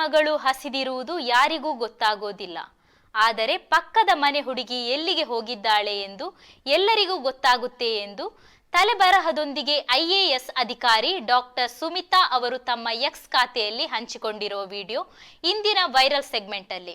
ಮಗಳು ಹಸಿದಿರುವುದು ಯಾರಿಗೂ ಗೊತ್ತಾಗೋದಿಲ್ಲ. ಆದರೆ ಪಕ್ಕದ ಮನೆ ಹುಡುಗಿ ಎಲ್ಲಿಗೆ ಹೋಗಿದ್ದಾಳೆ ಎಂದು ಎಲ್ಲರಿಗೂ ಗೊತ್ತಾಗುತ್ತೆ ಎಂದು ತಲೆಬರಹದೊಂದಿಗೆ ಐಎಎಸ್ ಅಧಿಕಾರಿ ಡಾಕ್ಟರ್ ಸುಮಿತಾ ಅವರು ತಮ್ಮ ಎಕ್ಸ್ ಖಾತೆಯಲ್ಲಿ ಹಂಚಿಕೊಂಡಿರುವ ವಿಡಿಯೋ ಇಂದಿನ ವೈರಲ್ ಸೆಗ್ಮೆಂಟ್ ಅಲ್ಲಿ